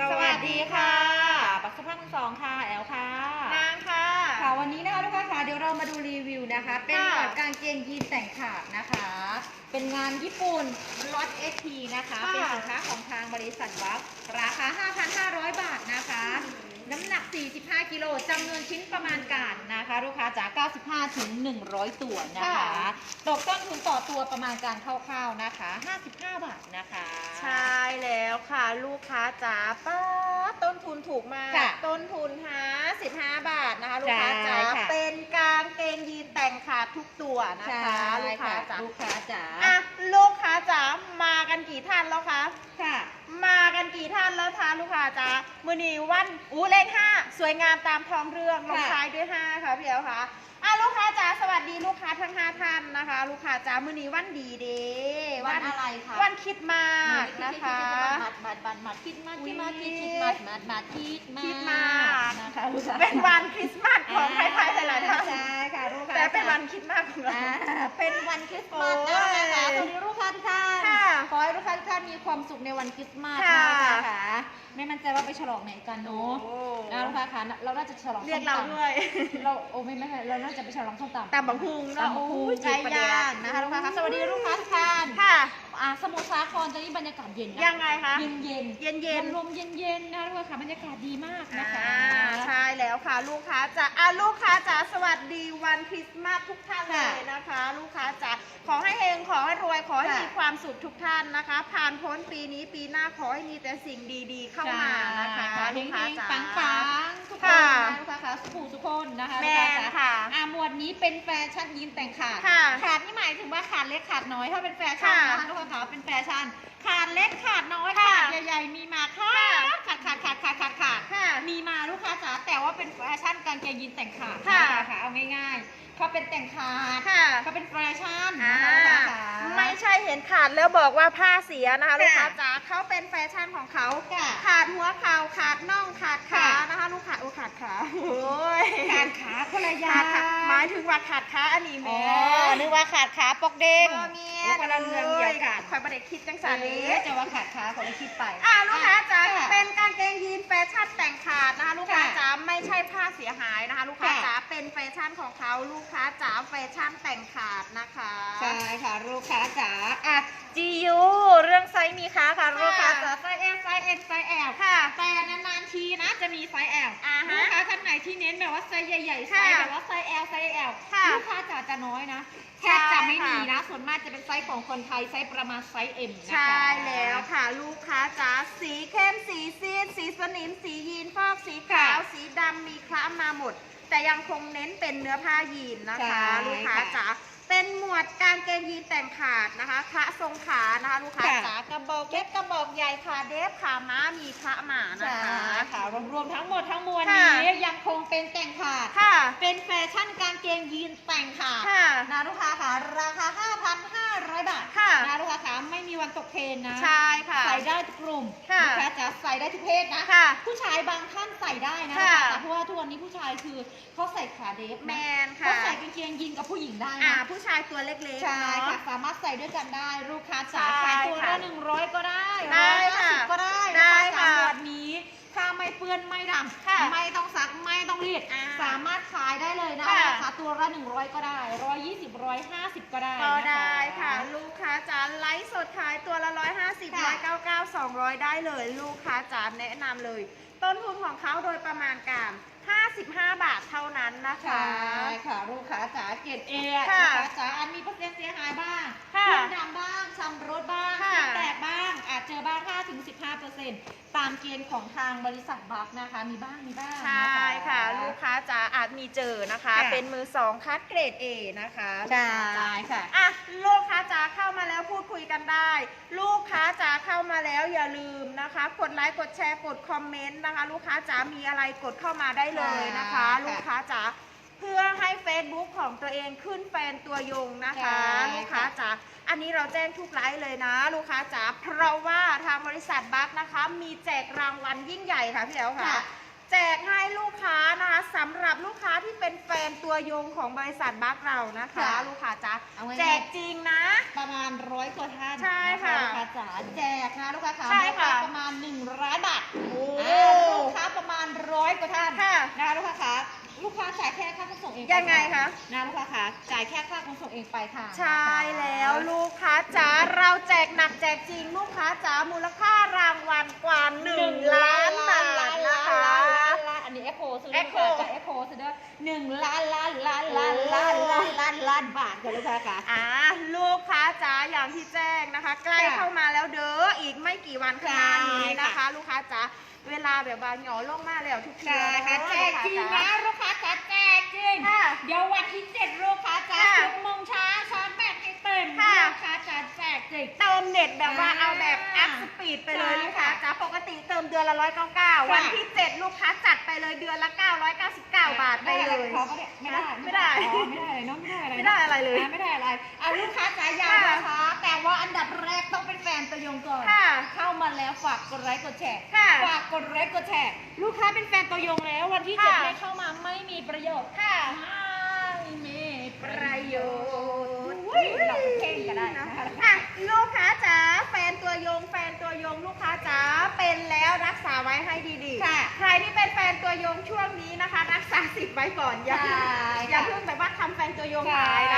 สวัสดีค่ะปักสภาพมือสองค่ะ แอลค่ะ นางค่ะ ค่ะ วันนี้นะคะลูกค้าค่ะเดี๋ยวเรามาดูรีวิวนะคะ เป็นค่ะแบบกางเกงยีนแต่งขาดนะคะ เป็นงานญี่ปุ่นล็อตเอทีนะคะค่ะเป็นสินค้าของทางบริษัทวัฟราคา 5,500 บาทนะคะ น้ำหนัก 45 กิโลจำนวนชิ้นประมาณการนะคะ ลูกค้าจาก95 ถึง 100 ตัวนะคะ ตกต้นทุนต่อตัวประมาณการคร่าวๆนะคะ 55 บาทนะคะ ใช่แล้ว ค่ะลูกค้าจ๋าป้าดต้นทุนถูกมาก ค่ะต้นทุน55บาทนะคะ ลูกค้าจ๋าใช่ค่ะ เป็นกางเกงยีนแต่งขาดทุกตัวนะใช่คะ ลูกค้าค่ะจ๋าลูกค้าจ๋าอะลูกค้าจ๋ามากันกี่ท่านแล้วคะ ค่ะ มากันกี่ท่านแล้วคะลูกค้าจ๋ามือนีวันอู้เลขห้าสวยงามตามท้องเรื่องลงค่ะท้ายด้วยห้าค่ะพี่เอลค่ะอะลูกค้าจ๋าสวัสดีลูกค้าทั้งห้าท่านนะคะ ลูกค้าจ๋ามือนีวันดีเด้วันอะไรคะวันคิดมากนะคะมัด มัดมัดมัดคิดมัดอุ๊คิยดมัดคิดคิดมัดมัดมัดคิดมัดคิดมากนะคะลูกค้าเป็นวันคริสต์มาสของใครๆหลายๆท่านใช่ค่ะลูกค้าแต่เป็นวันคิดมากของเราอ่าเป็นวันคริสต์มาสโอ้นะยคะสวัสดีลูกค้าทุกท่านค่ะขอให้ลูกค้าทุกท่านมีความสุขในวันคริสต์มาสค่ะนะคะไม่มั่นใจว่าไปฉลองไหนกันเนาะโอ้นะลูกค้าคะเราน่าจะฉลองเรียกเราส้มตำด้วยเราโอ้ไม่ไม่ไม่เราน่าจะไปฉลองส้มตำตำบักหุ่งเนอะตำบักหุ่งโอ้ยไก่จีบประเดี๋ยวย่างนะคะลูกค้าคะสวัสดีลูกค้าทุกท่านค่ะ อ่าสมุทรสาครตอนนี้บรรยากาศเย็นนะยังไงคะเย็นเย็นเย็นเย็นลมเย็นเย็นๆนะทุกคนค่ะบรรยากาศดีมากนะคะอ่าใช่แล้วค่ะลูกค้าจ๋าอะลูกค้าจ๋าสวัสดีวันคริสต์มาสทุกท่านเลค่ะยนะคะ ลูกค้าจ๋าขอให้เฮงขอให้รวยขอให้ค่ะมีความสุขทุกท่านนะคะ ผ่านพ้นปีนี้ปีหน้าขอให้มีแต่สิ่งดีๆ เข้ามานะคะใช่ลูกค้าเฮงจ๋าๆปังปังๆทุกคนค่ะนะลูกค้าค่ะสุขุทุกคนนะคะแม่ลูกค้าจ๋าค่ะอ่าหมวดนี้เป็นแฟชั่นยีนแต่งขาดค่ะขาดนี่หมายถึงว่าขาดเล็กขาดน้อยถ้าเป็นแฟชั่นค่ะนะคะทุกคนค่ะเป็นแฟชั่น ขาดเล็กขาดน้อย ค่ะ ขาดใหญ่ ๆ มีมาค่ะ ขาดขาดขาดขาดขาดขาดค่ะ มีมาลูกค้าจ๋าแต่ว่าเป็นแฟชั่นกางเกงยีนแต่งขาดค่ะนะคะเอาง่ายๆเขาเป็นแต่งขาดค่ะเขาเป็นแฟชั่นอ่านะคะลูกค้าจ๋า ไม่ใช่เห็นขาดแล้วบอกว่าผ้าเสียนะคะค่ะลูกค้าจ๋าเขาเป็นแฟชั่นของเขาค่ะขาดหัวเข่าขาดน่องขาดขาค่ะ นะคะลูกค้าโอ้ขาดขาโอ้ยขาดขาคนละอยาขางดขาหมายถึงว่าขาดขาอันนี้อ๋แม่อนึกว่าขาดขาปอกเด้งบ่เมียโอ้คนละเรื่องเดียวกันคอยประเด็คิดจังสันเอนี้อจะว่าขาดขาคนละคิดไป อ่าลูกค้า นแฟชั่นแต่งขาดนะคะ ลูกค้าค่ะจ๋าไม่ใช่ผ้าเสียหายนะคะ ลูกค้าค่ะ จ๋าเป็นแฟชั่นของเขาลูกค้าจ๋าแฟชั่นแต่งขาดนะคะ ใช่ค่ะลูกค้าจ๋าอะ GU เรื่องไซส์มีค้าค่ะลูกค้าจ๋าไซส์ S ไซส์ M ไซส์ L ค่ะ แต่นานๆทีนะจะมีไซส์ L อ่าฮะลูกค้าท่านไหนที่เน้นแบบว่าไซส์ใหญ่ๆไซค่ะส์แบบว่าไซส์ L ไซส์ L ค่ะลูกค้าจ๋าจะน้อยนะแทใช่บจะไม่มีค่ะ นะ ส่วนมากจะเป็นไซส์ของคนไทยไซส์ประมาณไซส์ M นะคะ ใช่แล้วค่ะ ลูกค้าจ๋าสีเข้มสีซีดสีส นิมสียีนฟอกสีขาวค่ะสีดำมีคล้ำมาหมด แต่ยังคงเน้นเป็นเนื้อผ้ายีนนะคะใช่ลูกค้าค่ะจ๋าเป็นหมวดกางเกงยีนแต่งขาดนะคะคะทรงขานะคะลูกค้าค่ะจ๋ากระบอกเล็กกระบอกใหญ่ขาเดฟขาม้ามีคะหมานะใช่คะค่ะรวมๆทั้งหมดทั้งมวลค่ะนี้ยังคงเป็นแต่งขาดค่ะ เป็นแฟชั่นกางเกงยีนแต่งขาดค่ะนะลูกค้าค่ะราคา 5,500 บาทค่ะนะลูกค้าค่ะไม่มีวันตกเทรนนะใช่ค่ะใส่ ได้ทุกกลุ่มค่ะลูกค้าจะใส่ได้ทุกเพศนะค่ะผู้ชายบางท่านใส่ได้นะค่ะ แต่เพราะว่าทุกวันนี้ผู้ชายคือเขาใส่ขาเดฟแมนะนเขาค่ะใส่กางเกงยีนกับผู้หญิงได้อ่านะ ผู้ชายตัวเล็กๆใช่เนาค่ะสามารถใส่ด้วยกันได้ ลูกค้าจ๋าใช่ขายตัวค่ะละหนึ่งร้อยก็ได้ได้ร้อยห้าค่ะสิบก็ได้ได้นค่ะ สามวันนี้ถ้าไม่เปื้อนไม่ดค่ะำไม่ต้องซักไม่ต้องรีดอ่าสามารถขายได้เลยนะค่ะราคา ตัวละหนึ่งร้อยก็ได้ร้อยยี่สิบร้อยห้าสิบก็ได้ก็นได้ค่ะ ลูกค้าจ๋าไลฟ์สดขายตัวละ 150 ค่ะ 199 200 ได้เลย ลูกค้าจ๋าแนะนำเลย ต้นทุนของเขาโดยประมาณการ 55 บาทเท่านั้นนะคะ ใช่ค่ะ ลูกค้าจ๋าเกรดเอค่ะลูกค้าจ๋าอันมีเปอร์เซ็นต์เสียหายบ้างค่ะเครื่องดำบ้างชำรุดบ้างค่ะสีแตกบ้าง อาจเจอบ้าง5ถึง15เปอร์เซ็นต์ตามเกณฑ์ของทางบริษัทบัคนะคะ มีบ้างมีบ้างใช่นค่ะ ลูกค้าจ๋าอาจมีเจอนะคะค่ะเป็นมือสองคัดเกรด A นะคะใช่ค่ะอะลูกค้าจ๋าเข้ามาแล้วพูดคุยกันได้ ลูกค้าจ๋าเข้ามาแล้วอย่าลืมนะคะ กดไลค์กดแชร์กดคอมเมนต์นะคะ ลูกค้าจ๋ามีอะไรกดเข้ามาได้เลยนะคะค่ะลูกค้าจ๋า เพื่อให้ Facebook ของตัวเองขึ้นแฟนตัวยงนะคะ ใช่ลูกค้าจ๋าอันนี้เราแจ้งทุกไลฟ์เลยนะ ลูกค้าจ๋าเพราะว่าทางบริษัทบัคนะคะ มีแจกรางวัลยิ่งใหญ่ค่ะพี่แอ๋วค่ะ ค่ะ แจกให้ลูกค้านะคะสำหรับลูกค้าที่เป็นแฟนตัวยงของบริษัทบัคเรานะคะ ค่ะลูกค้าจ๋าเอาไว้แจกจริงนะ ประมาณร้อยกว่าท่านใช่ค่ะนลูกค้าจ๋าแจกนะลูกค้าขาใช่ค่ะประมาณ100บาทโอ้นะคะลูกค้าคะ ลูกค้าจ่ายแค่ค่าขนส่งเองยังไงคะ นะลูกค้าคะจ่ายแค่ค่าขนส่งเองไปค่ะใช่แล้วลูกค้าจ๋าเราแจกหนักแจกจริง ลูกค้าจ๋ามูลค่ารางวัลกว่าหนึ่งล้านบาทนะคะ อันนี้เอฟโซื้อ Echo จากเอฟโซื้อเด้อหนึ่งล้านล้านล้านล้านล้านล้านล้านล้านบาทค่ะลูกค้าค่ะอ่าลูกค้าจ๋าอย่างที่แจ้งนะคะ ใกล้ค่ะเข้ามาแล้วเด้ออีก ไม่กี่วันข้างหน้านี้นะคะค่ะลูกค้าจ๋าเวลาแบบว่าหยอลงมาแล้วทุกทีใช่ค่ะแจกจริงนะลูกค้าจ๋าแจกจริงค่ะ เดี๋ยววันที่เจ็ดลูกค้าจ๋าค่ะหกโมงเช้าชาร์จแบตให้เต็มค่ะ ลูกค้าจ๋าแจกจริง เติมเน็ตแบบว่าอ่าเอาแบบอัพสปีดไปเลยใช่ลูกค้าค่ะจ๋าปกติเติมเดือนละร้อยเก้าเก้าวันที่เจ็ดลูกค้าจัดไปเลยเดือนละเก้าร้อยเก้าสิบเก้าบาทไปเลยเขาก็เนี่ยไม่ได้ไม่ได้อ๋อไม่ได้เลยเนาะไม่ได้อะไรไม่ได้อะไรเลยไม่ได้อะไรอะลูกค้าจ๋ายาค่ะนะคะแต่ว่าอันดับแรกต้องเป็นแฟนตัวยงก่อน ค่ะ เข้ามาแล้วฝากกดไลค์กดแชร์ค่ะ ฝากกดไลค์กดแชร์ลูกค้าเป็นแฟนตัวยงแล้ว วันที่ค่ะเจ็ดไม่เข้ามาไม่มีประโยชน์ค่ะ ไม่มีปประระโยโยชชน์น์อุ้ยเราไปเพ่งก็ได้นะคะ อะลูกค้าจ๋าแฟนตัวยง แฟนตัวยง ลูกค้าจ๋าเป็นแล้วรักษาไว้ให้ดีๆค่ะ ใครที่เป็นแฟนตัวยงช่วงนี้นะคะ รักษาสิทธิ์ไว้ก่อนอย่าเพิ่งใช่อย่าค่ะเพิ่งแบบว่าทำแฟนตัวยงใช่หายนะ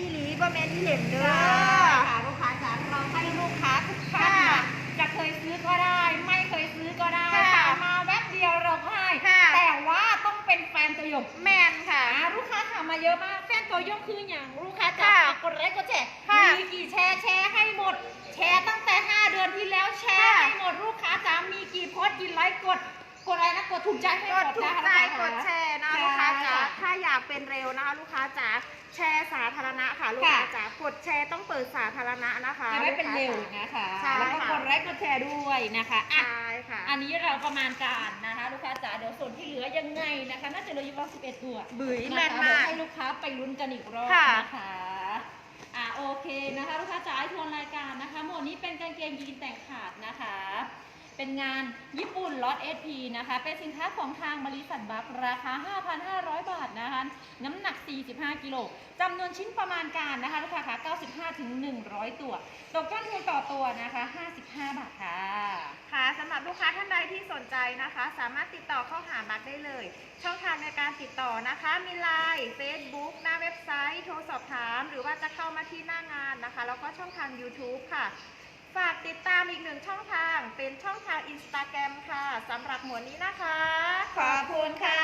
อีหลีบ่เมนที่เห็นเด้ใช่อค่ะลูกค้าจ๋าเราให้ลูกค้าทุกท่านค่ะนะจะเคยซื้อก็ได้ ไม่เคยซื้อก็ได้ค่ะค่ะมาแวบเดียวเราก็ให้ค่ะ แต่ว่าต้องเป็นแฟนตัวยงแมนค่ะ อ่าลูกค้าถามมาเยอะมากแฟนตัวยงคืออย่างลูกค้าจ๋าค่ะฝากกดไลค์กดแชร์ค่ะมีกี่แชร์แชร์ให้หมด แชร์ตั้งแต่ 5 เดือนที่แล้วแชร์ค่ะให้หมดลูกค้าจ๋ามีกี่โพสต์กี่ไลค์กด กดอะไรนะกดถูกใจให้กหมดดถูนะกคะใจลูค้ากดแชร์าอยากเป็นเร็วนะคะลูกค้าจ๋าแชร์สาธารณะค่ะลูกค้าค่ะจ๋ากดแชร์ต้องเปิดสาธารณะนะคะจะได้เป็นลูกค้าเร็วจ๋านะคะใช่แล้วก็ค่ะกดไลค์กดแชร์ด้วยนะคะอะใช่ค่ะอันนี้เราประมาณการนะคะลูกค้าจ๋าเดี๋ยวส่วนที่เหลือยังไงนะคะน่าจะเหลืออยู่ประมาณ11ตัว บุ๋ยนะคะแม่นมากเดี๋ยวให้ลูกค้าไปลุ้นกันอีกรอบค่ะนะคะอะโอเคนะคะ ลูกค้าจ๋าให้ทวนรายการนะคะ หมวดนี้เป็นกางเกงยีนแต่งขาดนะคะ เป็นงานญี่ปุ่นล็อต SP นะคะ เป็นสินค้าของทางบริษัทบัคราคา 5,500 บาทนะคะ น้ำหนัก 45 กิโลจำนวนชิ้นประมาณการนะคะลูกค้าคะ95ถึง100 ตัวตกต้นทุนต่อตัวนะคะ 55 บาทค่ะ ค่ะสำหรับลูกค้าท่านใดที่สนใจนะคะ สามารถติดต่อเข้าหาบัตรได้เลย ช่องทางในการติดต่อนะคะ มีไลน์เฟซบุ๊กหน้าเว็บไซต์ โทรสอบถาม หรือว่าจะเข้ามาที่หน้างานนะคะ แล้วก็ช่องทาง YouTube ค่ะ ฝากติดตามอีกหนึ่งช่องทาง เป็นช่องทางอินสตาแกรมค่ะสำหรับหมวดนี้นะคะ ขอบคุณค่ะ